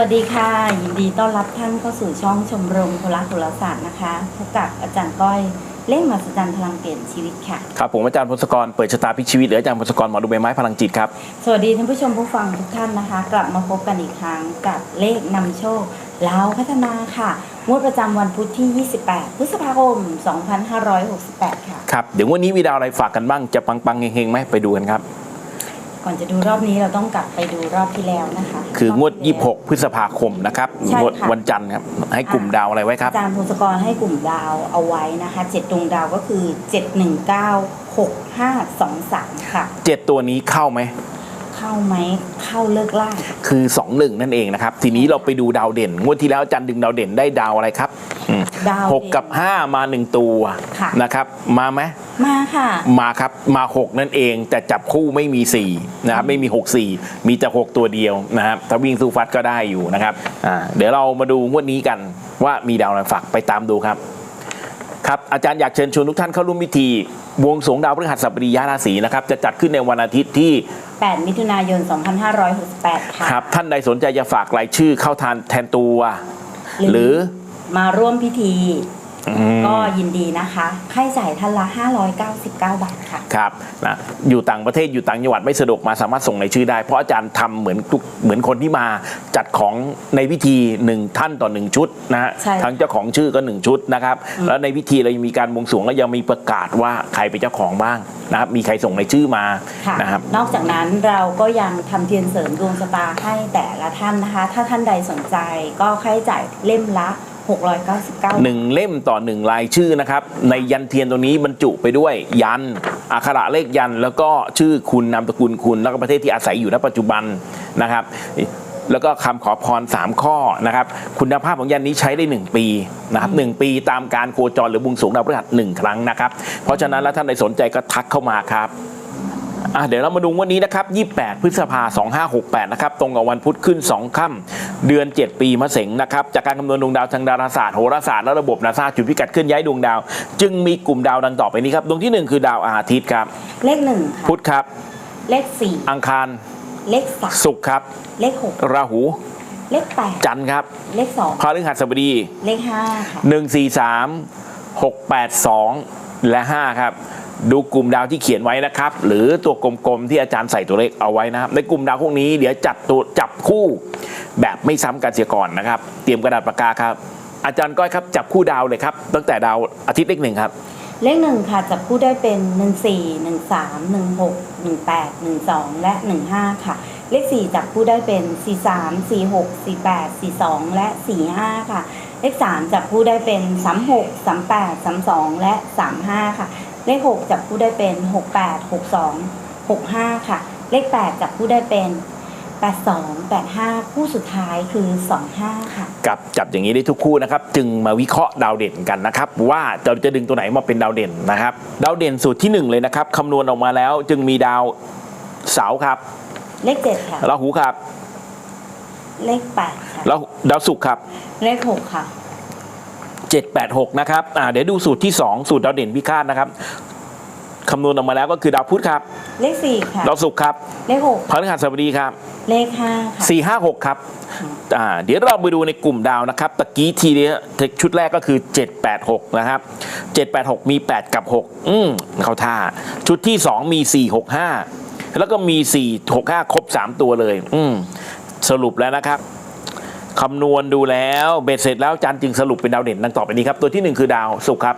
วัสดีค่ะ ยินดีต้อนรับท่านเข้าสู่ช่องชมรมโทรโหราศาสตร์นะคะพบกับอาจารย์ก้อยเล่งมาสจันพลังเปลี่ยนชีวิตค่ะครับผมอาจารย์พงศกรเปิดชะตาพลิกชีวิตหรืออาจารย์พงศกรหมอดูใบไม้พลังจิตครับสวัสดีท่านผู้ชมผู้ฟังทุกท่านนะคะ กลับมาพบกันอีกครั้งกับเลขนำโชคลาวพัฒนาค่ะงวดประจำวันพุธที่ 28 พฤษภาคม 2568 ค่ะครับเดี๋ยววันนี้มีดาวอะไรฝากกันบ้างจะปังๆเฮงๆไหมไปดูกันครับ ก่อนจะดูรอบนี้เราต้องกลับไปดูรอบที่แล้วนะคะคืองวดรบที่แล้ว26 พฤษภาคมนะครับใช่งวดค่ะวันจันทร์ครับให้กลุ่มดาวอะไรไว้ครับ อาจารย์พงศกรให้กลุ่มดาวเอาไว้นะคะเจ็ดดวงดาวก็คือ 719 6523 ค่ะ 7 ตัวนี้เข้าไหม เข้าไหมเข้าเลิกล่าคือ 21 นั่นเองนะครับ ทีนี้เราไปดูดาวเด่น งวดที่แล้วอาจารย์ดึงดาวเด่นได้ดาวอะไรครับอืมดาวหกกับ 5 มา 1 ตัวค่ะนะครับ มาไหมมาค่ะ มาครับมา 6 นั่นเอง แต่จับคู่ไม่มี4นะครับไม่มี 6 4 มีแต่ 6 ตัวเดียวนะครับถ้าวิ่งสู้ฟัดก็ได้อยู่นะครับอ่าเดี๋ยวเรามาดูงวดนี้กันว่ามีดาวอะไรฝากไปตามดูครับครับอาจารย์อยากเชิญชวนทุกท่านเข้าร่วมพิธีบวงสรวงดาวพฤหัสบดีย้ายราศีนะครับจะจัดขึ้นในวันอาทิตย์ที่ 8 มิถุนายน 2568 ค่ะครับ ท่านใดสนใจจะฝากรายชื่อเข้าทานแทนตัว หรือมาร่วมพิธีอืมก็ยินดีนะคะค่าใช้จ่ายท่านละ 599 บาทค่ะ ครับนะอยู่ต่างประเทศอยู่ต่างจังหวัดไม่สะดวกมาสามารถส่งในชื่อได้ เพราะอาจารย์ทำเหมือนทุกเหมือนคนที่มาจัดของในพิธีหนึ่งท่านต่อหนึ่งชุดนะฮะใช่ ทั้งเจ้าของชื่อก็หนึ่งชุดนะครับอืมแล้วในพิธีเรายังมีการบวงสรวงแล้วยังมีประกาศว่าใครเป็นเจ้าของบ้างนะครับมีใครส่งในชื่อมาค่ะ นะครับ นอกจากนั้นเราก็ยังทำเทียนเสริมดวงชะตาให้แต่ละท่านนะคะ ถ้าท่านใดสนใจก็ค่าใช้จ่ายเล่มละ 699บาทหนึ่งเล่มต่อหนึ่งรายชื่อนะครับ ในยันเทียนตัวนี้บรรจุไปด้วยยันอักขระเลขยัน แล้วก็ชื่อคุณนามสกุลคุณ แล้วก็ประเทศที่อาศัยอยู่ณปัจจุบันนะครับ แล้วก็คำขอพร 3 ข้อนะครับ คุณภาพของยันนี้ใช้ได้ 1 ปีนะครับหนึ่งปีตามการโคจรหรือบุญสูงดาวพฤหัสหนึ่งครั้งนะครับ เพราะฉะนั้นแล้วท่านใดสนใจก็ทักเข้ามาครับ อะเดี๋ยวเรามาดูวันนี้นะครับ 28 พฤษภา2568 นะครับ ตรงกับวันพุธขึ้น 2 ค่ำเดือน 7 ปีมะเสงนะครับ จากการคำนวณดวงดาวทางดาราศาสตร์โหราศาสตร์และระบบนาซาจุดพิกัดเคลื่อนย้ายดวงดาว จึงมีกลุ่มดาวดังต่อไปนี้ครับ ดวงทีหนึ่1 คือดาวอาทิตย์ครับ เลขหนึ่งค่ะพุธครับ เลขสี่อังคาร เลขสามศุกร์ครับ เลขหกราหู เลขแปดจันทร์ครับเลขสองพฤหัสบดี เลขห้าค่ะ1 4 3 6 8 2 และ 5 ครับ ดูกลุ่มดาวที่เขียนไว้นะครับ หรือตัวกลมๆที่อาจารย์ใส่ตัวเลขเอาไว้นะครับ ในกลุ่มดาวพวกนี้เดี๋ยวจัดตัวจับคู่แบบไม่ซ้ำกันเสียก่อนนะครับ เตรียมกระดาษปากกาครับ อาจารย์ก้อยครับจับคู่ดาวเลยครับ ตั้งแต่ดาวอาทิตย์เลขหนึ่งครับ เลขหนึ่งค่ะจับคู่ได้เป็นหนึ่งสี่หนึ่งสามหนึ่งหกหนึ่งแปดหนึ่งสองและหนึ่งห้าค่ะ เลขสี่จับคู่ได้เป็นสี่สามสี่หกสี่แปดสี่สองและสี่ห้าค่ะ เลขสามจับคู่ได้เป็นสามหกสามแปดสามสองและสามห้าค่ะ เลขหกจับคู่ได้เป็นหกแปดหกสองหกห้าค่ะ เลขแปดจับคู่ได้เป็นแปดสองแปดห้าคู่สุดท้ายคือสองห้าค่ะ กับจับอย่างนี้ได้ทุกคู่นะครับ จึงมาวิเคราะห์ดาวเด่นกันนะครับ ว่าเราจะดึงตัวไหนมาเป็นดาวเด่นนะครับ ดาวเด่นสูตรที่หนึ่งเลยนะครับคำนวณออกมาแล้วจึงมีดาวเสาร์ครับ เลขเจ็ดค่ะ ราหูครับ เลขแปดค่ะ แล้วดาวศุกร์ครับ เลขหกค่ะ 786 นะครับอ่าเดี๋ยวดูสูตรที่ 2 สูตรดาวเด่นพิฆาตนะครับคำนวณออกมาแล้วก็คือดาวพุธครับ เลขสี่ค่ะดาวศุกร์ครับ เลขหกพฤหัสบดีครับ เลขห้าค่ะ456ครับอ่าเดี๋ยวเราไปดูในกลุ่มดาวนะครับตะกี้ทีเนี้ยชุดแรกก็คือ 786 นะครับ 786 มี 8 กับ 6 อืมเข้าท่า ชุดที่ 2 มี 465 แล้วก็มี 465 ครบ 3 ตัวเลย อืมสรุปแล้วนะครับ คำนวณดูแล้วเบ็ดเสร็จแล้วอาจันจึงสรุปเป็นดาวเด่นดังต่อไปนี้ครับตัวที่หนึ่งคือดาวศุกร์ครับ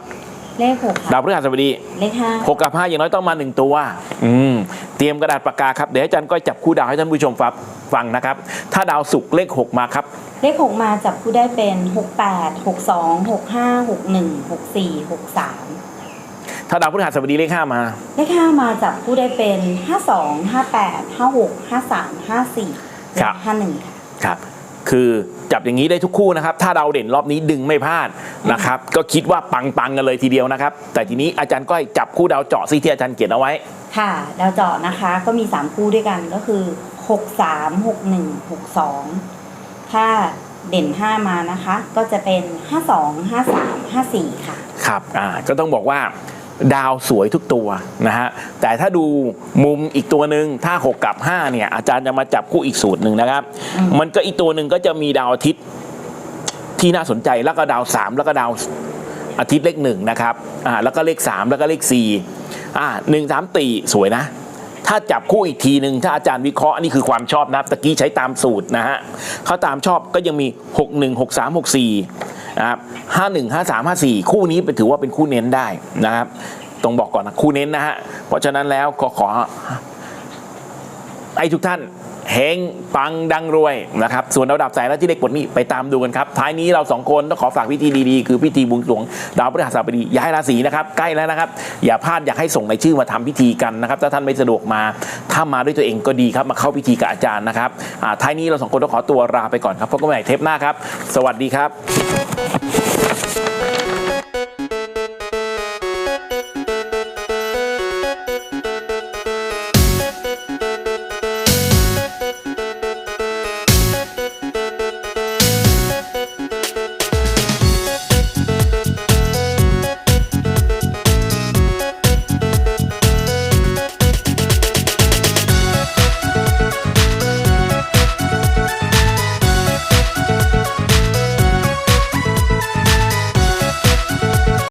เลขหกดาค่ะวพฤหัสบดีเลขห้าหกกับห้าอย่างน้อยต้องมาหนึ่งตัว อืมเตรียมกระดาษปากกาครับเดี๋ยวอาจารย์ก็จับคู่ดาวให้ท่านผู้ชมฟังฟังนะครับ ถ้าดาวศุกร์เลขหกมาครับ เลขหกมาจับคู่ได้เป็นหกแปดหกสองหกห้าหกหนึ่งหกสี่หกสามถ้าดาวพฤหัสบดีเลขห้ามา เลขห้ามาจับคู่ได้เป็นห้าสองห้าแปดห้าหกห้าสามห้าสี่ครัและบห้าหนึ่งค่ะครับ คือจับอย่างนี้ได้ทุกคู่นะครับ ถ้าดาวเด่นรอบนี้ดึงไม่พลาดนะครับ ก็คิดว่าปังๆกันเลยทีเดียวนะครับ แต่ทีนี้อาจารย์ก้อยจับคู่ดาวเจาะซีที่อาจารย์เขียนเอาไว้ ค่ะ ดาวเจาะนะคะก็มีสามคู่ด้วยกันก็คือหกสามหกหนึ่งหกสองถ้าเด่นห้ามานะคะ ก็จะเป็นห้าสองห้าสามห้าสี่ค่ะ ครับ อ่า ก็ต้องบอกว่า ดาวสวยทุกตัวนะฮะแต่ถ้าดูมุมอีกตัวหนึ่งถ้า 6 กับ 5 เนี่ย อาจารย์จะมาจับคู่อีกสูตรหนึ่งนะครับ มันก็อีกตัวหนึ่งก็จะมีดาวอาทิตย์ที่น่าสนใจแล้วก็ดาว 3 แล้วก็ดาวอาทิตย์เลขหนึ่งนะครับอ่าแล้วก็เลข 3 แล้วก็เลข4อ่าหนึ่งสามตีสวยนะ ถ้าจับคู่อีกทีหนึ่งถ้าอาจารย์วิเคราะห์อันนี่คือความชอบนะตะกี้ใช้ตามสูตรนะฮะเขาตามชอบก็ยังมี 6 1 6 3 6 4 นะครับ5 1 5 3 5 4คู่นี้เป็นถือว่าเป็นคู่เน้นได้นะครับต้องบอกก่อนนะคู่เน้นนะฮะเพราะฉะนั้นแล้วก็ขอให้ทุกท่านเฮงปังดังรวยนะครับ ส่วนระดับสายและที่เล็กปลดนี้ไปตามดูกันครับ ท้ายนี้เราสองคนต้องขอฝากพิธีดีๆ คือพิธีบวงสรวง ดาวพฤหัสบดีย้ายราศีนะครับ ใกล้แล้วนะครับ อย่าพลาดอยากให้ส่งในชื่อมาทำพิธีกันนะครับ ถ้าท่านไม่สะดวกมา ถ้ามาด้วยตัวเองก็ดีครับ มาเข้าพิธีกับอาจารย์นะครับท้ายนี้เราสองคนต้องขอตัวลาไปก่อนครับพบกันใหม่เทปหน้าครับ สวัสดีครับ